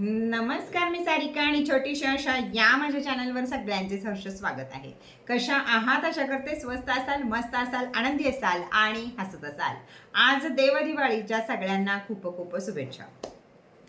नमस्कार मी सारिका आणि छोटीशी अशा या माझ्या चॅनलवर सगळ्यांचे सहर्ष स्वागत आहे. कशा आहात? अशा करते स्वस्त असाल मस्त असाल आनंदी असाल आणि हसत असाल. आज देवदिवाळीच्या सगळ्यांना खूप खूप शुभेच्छा.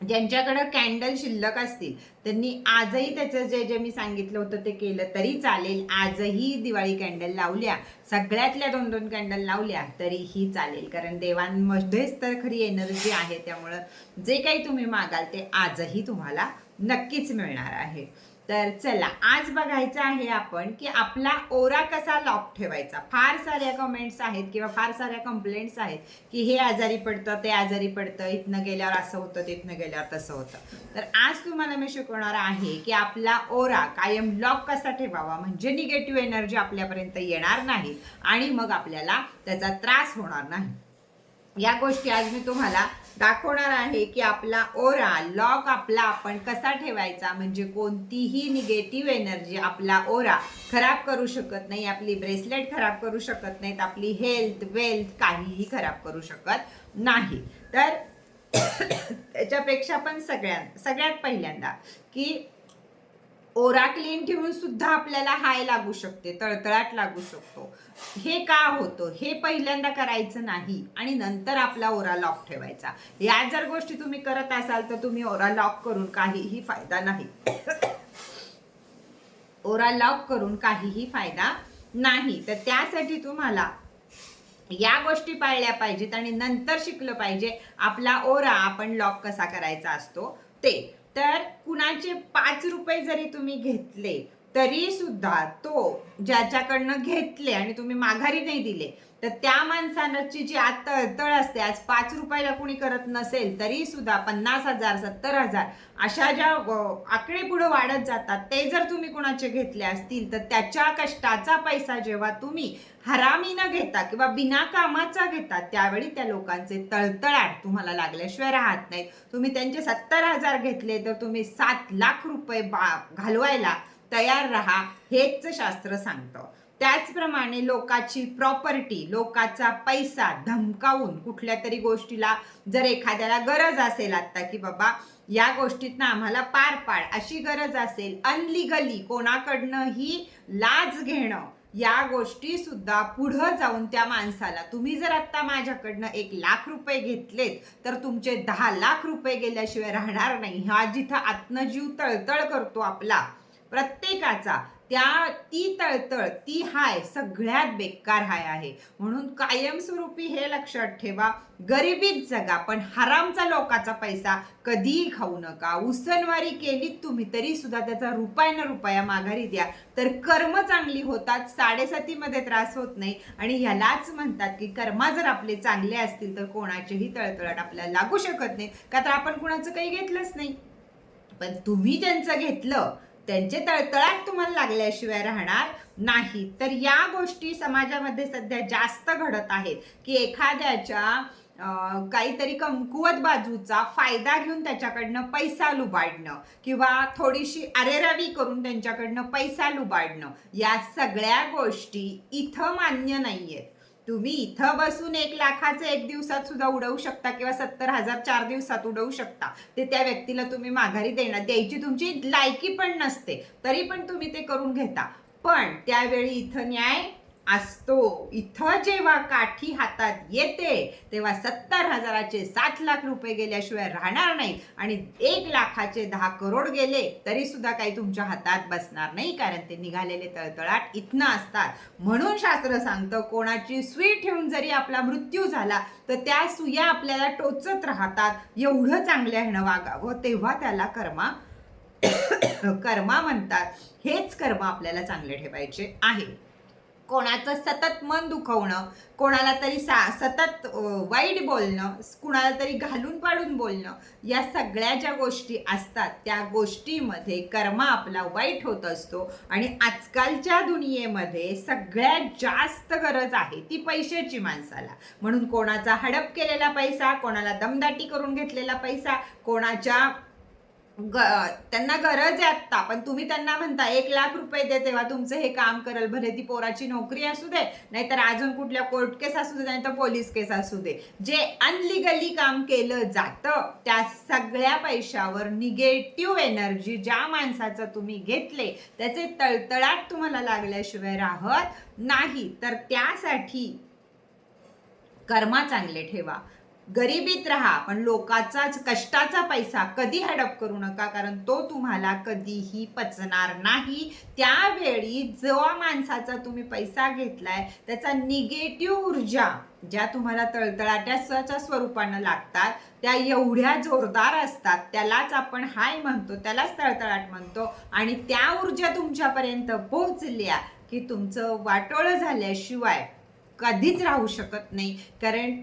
ज्यांच्याकडं कॅन्डल शिल्लक असतील त्यांनी आजही त्याचं जे जे मी सांगितलं होतं ते केलं तरी चालेल. आजही दिवाळी कॅन्डल लावल्या सगळ्यातल्या दोन दोन कॅन्डल लावल्या तरीही चालेल. कारण देवांमध्येच तर खरी एनर्जी आहे त्यामुळं जे काही तुम्ही मागाल ते आजही तुम्हाला नक्कीच मिळणार आहे. तर चला आज बघायचं आहे आपण की आपला ओरा कसा लॉक ठेवायचा. फार साऱ्या कमेंट्स आहेत किंवा फार साऱ्या कंप्लेंट्स आहेत की हे आजारी पडतं ते आजारी पडतं इथनं गेल्यावर असं होतं तिथनं गेल्यावर तसं होतं. तर आज तुम्हाला मी शिकवणार आहे की आपला ओरा कायम लॉक कसा ठेवावा म्हणजे निगेटिव्ह एनर्जी आपल्यापर्यंत येणार नाही आणि मग आपल्याला त्याचा त्रास होणार नाही. या गोष्टी आज मी तुम्हाला दाखवणार आहे की आपला ओरा लॉक आपला आपण कसा ठेवायचा म्हणजे कोणतीही निगेटिव्ह एनर्जी आपला ओरा खराब करू शकत नाही आपली ब्रेसलेट खराब करू शकत नाहीत आपली हेल्थ वेल्थ काहीही खराब करू शकत नाही. तर त्याच्यापेक्षा पण सगळ्यां सगळ्यात पहिल्यांदा की ओरा क्लीन ठेवून सुद्धा आपल्याला हाय लागू शकते तळतळाट लागू शकतो. हे का होतं? हे पहिल्यांदा करायचं नाही आणि नंतर आपला ओरा लॉक ठेवायचा. या जर गोष्टी तुम्ही करत असाल तर तुम्ही ओरा लॉक करून काहीही फायदा नाही. ओरा लॉक करून काहीही फायदा नाही. तर त्यासाठी तुम्हाला या गोष्टी पाळल्या पाहिजेत आणि नंतर शिकलं पाहिजे आपला ओरा आपण लॉक कसा करायचा असतो ते. तर कुणाचे पाच रुपये जरी तुम्ही घेतले तरी सुद्धा तो ज्याच्याकडनं घेतले आणि तुम्ही माघारी नाही दिले तर त्या माणसाची जी आज तळतळ असते आज पाच रुपयाला कुणी करत नसेल तरी सुद्धा पन्नास हजार सत्तर हजार अशा ज्या आकडे पुढे वाढत जातात ते जर तुम्ही कुणाचे घेतले असतील तर त्याच्या कष्टाचा पैसा जेव्हा तुम्ही हरामीनं घेता किंवा बिना कामाचा घेता त्यावेळी त्या लोकांचे तळतळाट तुम्हाला लागल्याशिवाय राहत नाहीत. तुम्ही त्यांचे सत्तर हजार घेतले तर तुम्ही सात लाख रुपये बा घालवायला तयार राहा हेच शास्त्र सांगतं. त्याचप्रमाणे लोकाची प्रॉपर्टी लोकाचा पैसा धमकावून कुठल्या तरी गोष्टीला जर एखाद्याला गरज असेल आता की बाबा या गोष्टीतनं आम्हाला पार पाड अशी गरज असेल अनलिगली कोणाकडनंही लाज घेणं या गोष्टी सुद्धा पुढं जाऊन त्या माणसाला तुम्ही जर आता माझ्याकडनं एक लाख रुपये घेतलेत तर तुमचे दहा लाख रुपये गेल्याशिवाय राहणार नाही. हा जिथं आत्मजीव तळतळ करतो आपला प्रत्येकाचा. त्या ती तळतळ ती हाय सगळ्यात बेकार हाय आहे. म्हणून कायमस्वरूपी हे लक्षात ठेवा गरिबीत जगा पण हरामचा लोकाचा पैसा कधीही खाऊ नका. उसनवारी केलीत तुम्ही तरी सुद्धा त्याचा रुपया न रुपया माघारी द्या. तर कर्म चांगली होतात साडेसातीमध्ये त्रास होत नाही. आणि ह्यालाच म्हणतात की कर्मा जर आपले चांगले असतील तर कोणाचेही तळतळाट आपल्याला लागू शकत नाही. का तर आपण कुणाचं काही घेतलंच नाही. पण तुम्ही ज्यांचं घेतलं त्यांचे तळतळाट तुम्हाला लागल्याशिवाय राहणार नाही. तर या गोष्टी समाजामध्ये सध्या जास्त घडत आहेत की एखाद्याच्या काहीतरी कमकुवत बाजूचा फायदा घेऊन त्याच्याकडनं पैसा लुबाडणं किंवा थोडीशी अरेरावी करून त्यांच्याकडनं पैसा लुबाडणं या सगळ्या गोष्टी इथं मान्य नाहीयेत. तुम्ही इथं बसून एक लाखाचं एक दिवसात सुद्धा उडवू शकता किंवा सत्तर हजार चार दिवसात उडवू शकता. ते त्या व्यक्तीला तुम्ही माघारी देणार. द्यायची तुमची लायकी पण नसते. तरी पण तुम्ही ते करून घेता. पण त्यावेळी इथं न्याय असतो. इथं जेव्हा काठी हातात येते तेव्हा सत्तर हजाराचे सात लाख रुपये गेल्याशिवाय राहणार नाही आणि एक लाखाचे दहा करोड गेले तरी सुद्धा काही तुमच्या हातात बसणार नाही कारण ते निघालेले तळतळाट इथनं असतात. म्हणून शास्त्र सांगतं कोणाची सुई ठेवून जरी आपला मृत्यू झाला तर त्या सुया आपल्याला टोचत राहतात. एवढं चांगल्या ह्यानं वागावं तेव्हा त्याला कर्मा कर्मा म्हणतात. हेच कर्म आपल्याला चांगले ठेवायचे आहे. कोणाचं सतत मन दुखवणं कोणाला तरी सा सतत वाईट बोलणं कुणाला तरी घालून पाडून बोलणं या सगळ्या ज्या गोष्टी असतात त्या गोष्टीमध्ये कर्मा आपला वाईट होत असतो. आणि आजकालच्या दुनियेमध्ये सगळ्यात जास्त गरज आहे ती पैशाची माणसाला. म्हणून कोणाचा हडप केलेला पैसा कोणाला दमदाटी करून घेतलेला पैसा कोणाच्या ग त्यांना गरज आहे आत्ता पण तुम्ही त्यांना म्हणता एक लाख रुपये दे तेव्हा तुमचं हे काम करेल भले ती पोराची नोकरी असू दे नाहीतर अजून कुठल्या कोर्ट केस असू दे नाहीतर पोलीस केस असू दे. जे अनलिगली काम केलं जातं त्या सगळ्या पैशावर निगेटिव्ह एनर्जी ज्या माणसाचं तुम्ही घेतले त्याचे तळतळाट तुम्हाला लागल्याशिवाय राहत नाही. तर त्यासाठी कर्मा चांगले ठेवा. गरिबीत राहा पण लोकाचाच कष्टाचा पैसा कधी हडप करू नका कारण तो तुम्हाला कधीही पचणार नाही. त्यावेळी जो माणसाचा तुम्ही पैसा घेतलाय त्याचा निगेटिव्ह ऊर्जा ज्या तुम्हाला तळतळाट्याच्या स्वरूपानं लागतात त्या एवढ्या जोरदार असतात त्यालाच आपण हाय म्हणतो त्यालाच तळतळाट म्हणतो आणि त्या ऊर्जा तुमच्यापर्यंत पोहोचल्या की तुमचं वाटोळं झाल्याशिवाय कधीच राहू शकत नाही. कारण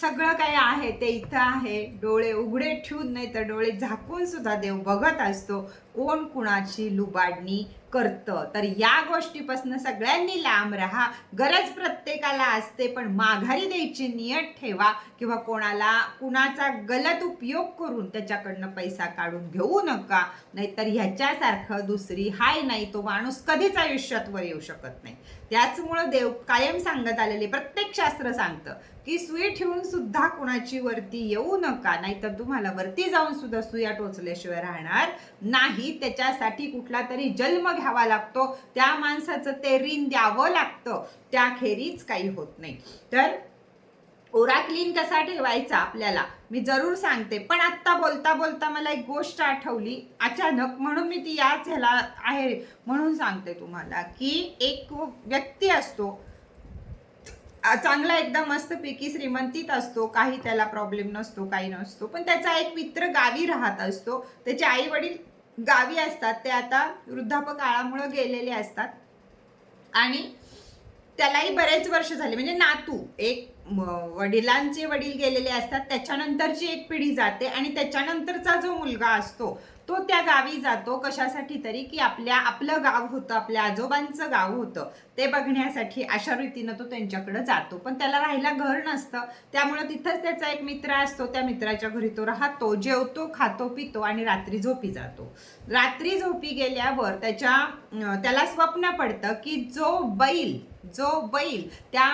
सगळं काही आहे ते इथं आहे. डोळे उघडे ठेवून नाही तर डोळे झाकून सुद्धा देव बघत असतो कोण कुणाची लुबाडणी करतं. तर या गोष्टीपासून सगळ्यांनी लांब राहा. गरज प्रत्येकाला असते पण माघारी द्यायची नियत ठेवा किंवा कोणाला कुणाचा गलत उपयोग करून त्याच्याकडनं पैसा काढून घेऊ नका. नाहीतर ह्याच्यासारखं दुसरी हाय नाही तो माणूस कधीच आयुष्यात वर येऊ शकत नाही. त्याचमुळं देव कायम सांगत आलेले प्रत्येक शास्त्र सांगतं की सुई ठेवून सुद्धा कुणाची वरती येऊ नका नाहीतर तुम्हाला वरती जाऊन सुद्धा सुया टोचल्याशिवाय राहणार नाही. त्याच्यासाठी कुठला तरी जन्म घ्यावा लागतो त्या माणसाचं ते ऋण द्यावं लागतं. त्याखेरीज काही होत नाही. तर ओरा क्लीन कसा ठेवायचा आपल्याला? मी जरूर सांगते. पण आत्ता बोलता बोलता मला एक गोष्ट आठवली. अचानक म्हणून मी ती याच ह्याला आहे म्हणून सांगते तुम्हाला की एक व्यक्ती असतो. चांगला एकदम मस्त पैकी श्रीमंतीत असतो. काही त्याला प्रॉब्लेम नसतो काही नसतो. पण त्याचा एक मित्र गावी राहत असतो. त्याचे आई वडील गावी असतात. ते आता वृद्धापकाळामुळं गेलेले असतात. आणि त्यालाही बरेच वर्ष झाले. म्हणजे नातू एक वडिलांचे वडील गेलेले असतात त्याच्यानंतरची एक पिढी जाते आणि त्याच्यानंतरचा जो मुलगा असतो तो त्या गावी जातो कशासाठी तरी की आपल्या आपलं गाव होतं आपल्या आजोबांचं गाव होतं. ते बघण्यासाठी अशा रीतीनं तो त्यांच्याकडे जातो. पण त्याला राहायला घर नसतं. त्यामुळं तिथंच त्याचा एक मित्र असतो. त्या मित्राच्या घरी तो राहतो जेवतो खातो पितो आणि रात्री झोपी जातो. रात्री झोपी गेल्यावर त्याच्या त्याला स्वप्न पडतं की जो बैल जो बैल त्या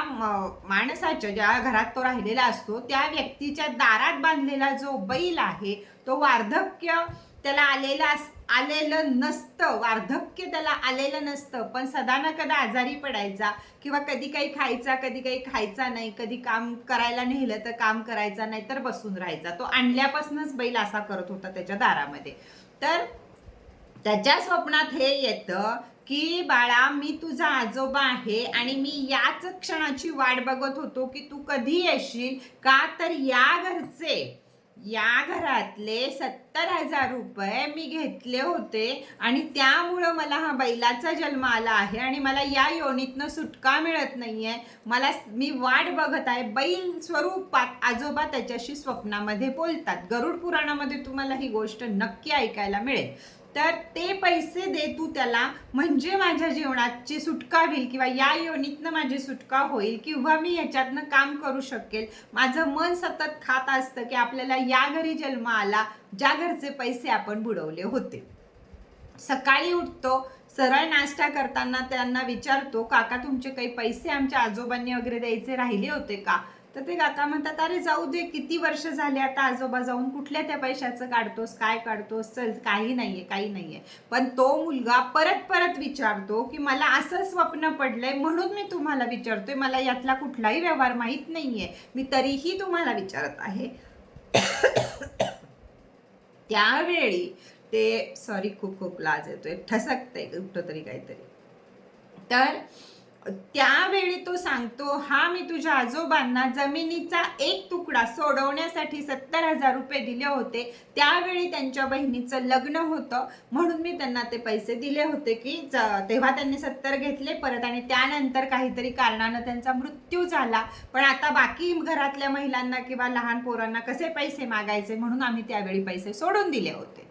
माणसाच्या ज्या घरात तो राहिलेला असतो त्या व्यक्तीच्या दारात बांधलेला जो बैल आहे तो वार्धक्य त्याला आलेलं अस- आलेलं नसतं. वार्धक्य त्याला आलेलं नसतं. पण सदा ना कदा आजारी पडायचा किंवा कधी काही खायचा कधी काही खायचा नाही कधी काम करायला नेलं तर काम करायचा नाही तर बसून राहायचा. तो आणल्यापासूनच बैल असा करत होता त्याच्या दारामध्ये. तर त्याच्या स्वप्नात हे येतं की बाळा मी तुझा आजोबा आहे आणि मी याच क्षणाची वाट बघत होतो की तू कधी येशील? का तर या घरचे. या घरातले सत्तर हजार रुपये मी घेतले होते आणि त्यामुळं मला हा बैलाचा जन्म आला आहे आणि मला या योनीतनं सुटका मिळत नाही आहे मला मी वाट बघत आहे. बैल स्वरूपात आजोबा त्याच्याशी स्वप्नामध्ये बोलतात. गरुड पुराणामध्ये तुम्हाला ही गोष्ट नक्की ऐकायला मिळेल. तर ते पैसे दे तू त्याला म्हणजे माझ्या जीवनाची सुटका होईल किंवा या योनीतनं माझी सुटका होईल किंवा मी ह्याच्यातनं काम करू शकेल माझं मन सतत खात असतं की आपल्याला या घरी जन्म आला ज्या घरचे पैसे आपण बुडवले होते. सकाळी उठतो सरळ नाश्ता करताना त्यांना विचारतो काका तुमचे काही पैसे आमच्या आजोबांनी वगैरे द्यायचे राहिले होते का? तर ते काका म्हणतात अरे जाऊ दे किती वर्ष झाले आता आजोबा जाऊन कुठल्या त्या पैशाचं काढतोस काय काढतोस? चल काही नाहीये काही नाहीये. पण तो मुलगा परत परत विचारतो की मला असं स्वप्न पडलंय म्हणून मी तुम्हाला विचारतोय. मला यातला कुठलाही व्यवहार माहीत नाहीये. मी तरीही तुम्हाला विचारत आहे. त्यावेळी ते सॉरी खूप खूप लाज येतोय. ठसकतंय कुठं तरी काहीतरी. तर त्यावेळी तो सांगतो हा मी तुझ्या आजोबांना जमिनीचा एक तुकडा सोडवण्यासाठी सत्तर हजार रुपये दिले होते. त्यावेळी त्यांच्या बहिणीचं लग्न होतं. म्हणून मी त्यांना ते पैसे दिले होते की तेव्हा त्यांनी सत्तर घेतले परत आणि त्यानंतर काहीतरी कारणानं त्यांचा मृत्यू झाला. पण आता बाकी घरातल्या महिलांना किंवा लहान पोरांना कसे पैसे मागायचे म्हणून आम्ही त्यावेळी पैसे सोडून दिले होते.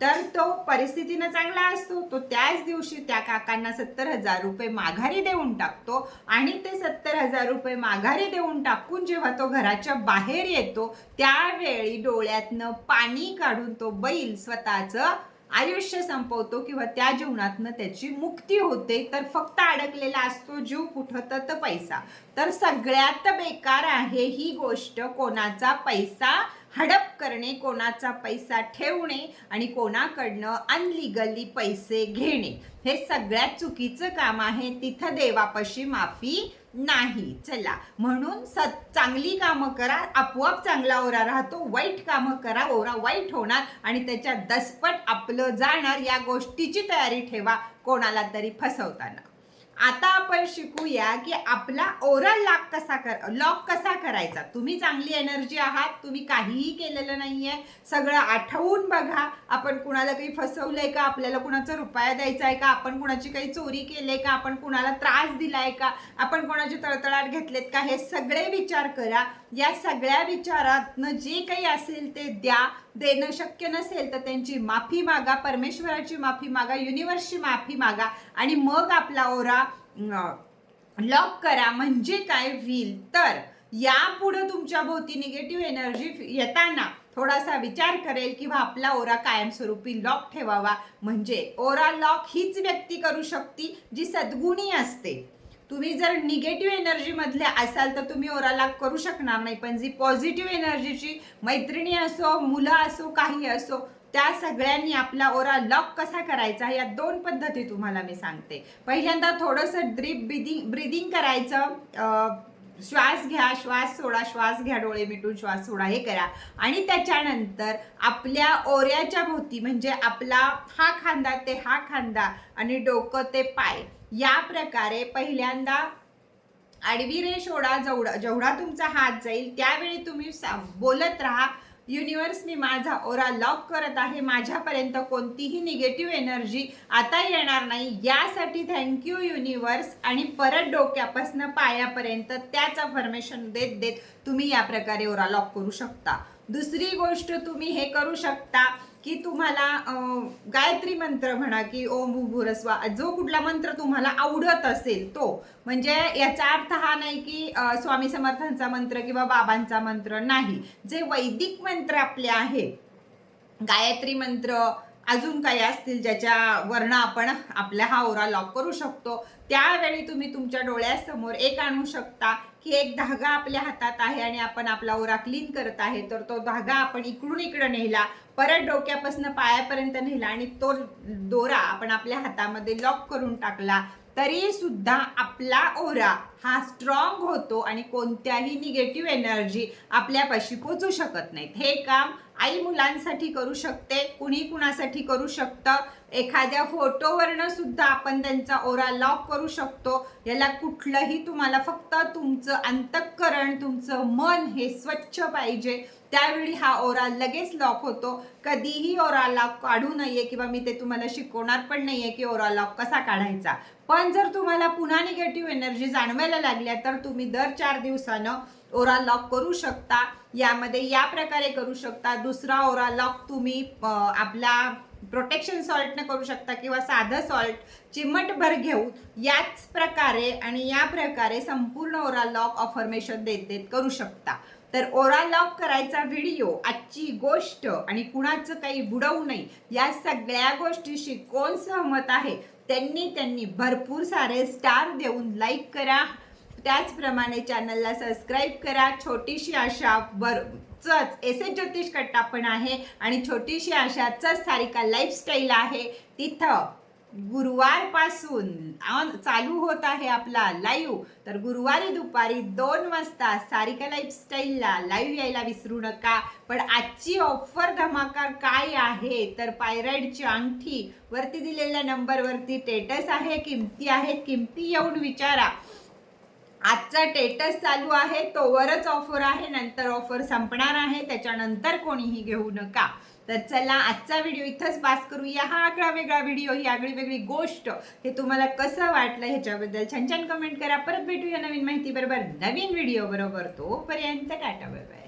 तर तो परिस्थितीनं चांगला असतो. तो त्याच दिवशी त्या काकांना सत्तर हजार रुपये माघारी देऊन टाकतो आणि ते सत्तर हजार रुपये माघारी देऊन टाकून जेव्हा तो घराच्या बाहेर येतो त्यावेळी डोळ्यातनं पाणी काढून तो बैल स्वतःचं आयुष्य संपवतो किंवा त्या जीवनातनं त्याची मुक्ती होते. तर फक्त अडकलेला असतो जीव कुठं तर तर पैसा. तर सगळ्यात बेकार आहे ही गोष्ट कोणाचा पैसा हडप करणे कोणाचा पैसा ठेवणे आणि कोणाकडनं अनलिगली पैसे घेणे. हे सगळ्यात चुकीचं काम आहे. तिथं देवापाशी माफी नाही. चला. म्हणून स चांगली कामं करा आपोआप चांगला ओरा राहतो वाईट कामं करा ओरा वाईट होणार आणि त्याच्या दसपट आपलं जाणार या गोष्टीची तयारी ठेवा कोणाला तरी फसवताना. आता आपण शिकूया की आपला ओरल लॉक कसा कर लॉक कसा करायचा? तुम्ही चांगली एनर्जी आहात तुम्ही काहीही केलेलं नाही आहे सगळं आठवून बघा. आपण कुणाला काही फसवलं आहे का? आपल्याला कुणाचा रुपया द्यायचा आहे का? आपण कुणाची काही चोरी केली आहे का? आपण कुणाला त्रास दिलाय का? आपण कोणाचे तळतळाट घेतलेत का? हे सगळे विचार करा. या सगळ्या विचारातनं जे काही असेल ते द्या. देणं शक्य नसेल तर त्यांची माफी मागा परमेश्वराची माफी मागा युनिव्हर्सची माफी मागा आणि मग आपला ओरा लॉक करा. म्हणजे काय होईल? तर यापुढं तुमच्या भोवती निगेटिव्ह एनर्जी येताना थोडासा विचार करेल किंवा आपला ओरा कायमस्वरूपी लॉक ठेवावा. म्हणजे ओरा लॉक हीच व्यक्ती करू शकते जी सद्गुणी असते. तुम्ही जर निगेटिव्ह एनर्जीमधले असाल तर तुम्ही ओरा लॉक करू शकणार नाही. पण जी पॉझिटिव्ह एनर्जीची मैत्रिणी असो मुलं असो काही असो त्या सगळ्यांनी आपला ओरा लॉक कसा करायचा? या दोन पद्धती तुम्हाला मी सांगते. पहिल्यांदा थोडंसं ड्रीप ब्रिदिंग ब्रिदिंग करायचं. श्वास घ्या श्वास सोडा श्वास घ्या डोळे मिटून श्वास सोडा हे करा. आणि त्याच्यानंतर आपल्या ओऱ्याच्या भोवती म्हणजे आपला हा खांदा ते हा खांदा आणि डोकं ते पाय या प्रकारे पहिल्यांदा आडवी रेष ओढा जेवढा जेवढा तुमचा हात जाईल त्यावेळी तुम्ही सा- बोलत राहा. युनिवर्स मी माझा ओरा लॉक करत आहे. माझ्यापर्यंत कोणतीही निगेटिव्ह एनर्जी आता येणार नाही. यासाठी थँक्यू युनिवर्स आणि परत डोक्यापासून पायापर्यंत त्याच अफर्मेशन देत देत तुम्ही या प्रकारे ओरा लॉक करू शकता. दुसरी गोष्ट तुम्ही हे करू शकता. की तुम्हाला गायत्री मंत्र म्हणा की ओम भूभुरस्वा जो कुठला मंत्र तुम्हाला आवडत असेल तो. म्हणजे याचा अर्थ हा नाही की स्वामी समर्थांचा मंत्र किंवा बाबांचा मंत्र नाही. जे वैदिक मंत्र आपले आहेत गायत्री मंत्र अजून काही असतील ज्याच्या वर्ण आपण आपला हा ओरा लॉक करू शकतो त्यावेळी तुम्ही तुमच्या डोळ्यासमोर एक आणू शकता की एक धागा आपल्या हातात आहे आणि आपण आपला ओरा क्लीन करत आहे. तर तो धागा आपण इकडून इकडं नेला परत डोक्यापासून पायापर्यंत नेला आणि तो दोरा आपण आपल्या हातामध्ये लॉक करून टाकला तरी सुद्धा आपला ओरा हा स्ट्रॉंग होतो आणि कोणत्याही निगेटिव्ह एनर्जी आपल्यापाशी पोचू शकत नाहीत. हे काम आई मुलांसाठी करू शकते कुणी कुणासाठी करू शकतं. एखाद्या फोटोवरनं सुद्धा आपण त्यांचा ओरा लॉक करू शकतो. याला कुठलंही तुम्हाला फक्त तुमचं अंतःकरण तुमचं मन हे स्वच्छ पाहिजे. त्यावेळी हा ओरा लगेच लॉक होतो. कधीही ओरा लॉक काढू नये किंवा मी ते तुम्हाला शिकवणार पण नाहीये की ओरा लॉक कसा काढायचा. पण जर तुम्हाला पुन्हा निगेटिव्ह एनर्जी जाणवायला लागल्या तर तुम्ही दर चार दिवसानं ओरा लॉक करू शकता. यामध्ये या प्रकारे करू शकता. दुसरा ओरा लॉक तुम्ही आपला प्रोटेक्शन सॉल्टनं करू शकता किंवा साधं सॉल्ट चिमटभर घेऊन याच प्रकारे आणि या प्रकारे संपूर्ण ओरा लॉक ऑफर्मेशन देत देत करू शकता. तर ओरा लॉक करायचा व्हिडिओ आजची गोष्ट आणि कुणाचं काही बुडवू नये या सगळ्या गोष्टीशी कोण सहमत आहे? त्यांनी त्यांनी भरपूर सारे स्टार देऊन लाईक करा. त्याचप्रमाणे चॅनलला सबस्क्राईब करा. छोटीशी आशा वर चच एस एस ज्योतिष कट्टा पण आहे आणि छोटीशी आशा चच सारिका लाईफस्टाईल आहे. तिथं गुरुवारपासून ऑन चालू होत आहे आपला लाईव्ह तर गुरुवारी दुपारी दोन वाजता सारिका लाईफस्टाईलला लाईव्ह यायला विसरू नका. पण आजची ऑफर धमाका काय आहे? तर पायराईडची अंगठी. वरती दिलेल्या नंबरवरती टेटस आहे किमती आहेत किमती येऊन विचारा. आजचा टेटस चालू आहे तोवरच ऑफर आहे नंतर ऑफर संपणार आहे त्याच्यानंतर कोणीही घेऊ नका. तर चला आजचा व्हिडिओ इथंच पास करूया. हा आगळा वेगळा व्हिडिओ ही आगळी वेगळी गोष्ट. हे तुम्हाला कसं वाटलं ह्याच्याबद्दल छान छान कमेंट करा. परत भेटूया नवीन माहिती बरोबर नवीन व्हिडिओ बरोबर. तोपर्यंत टाटा बाय बाय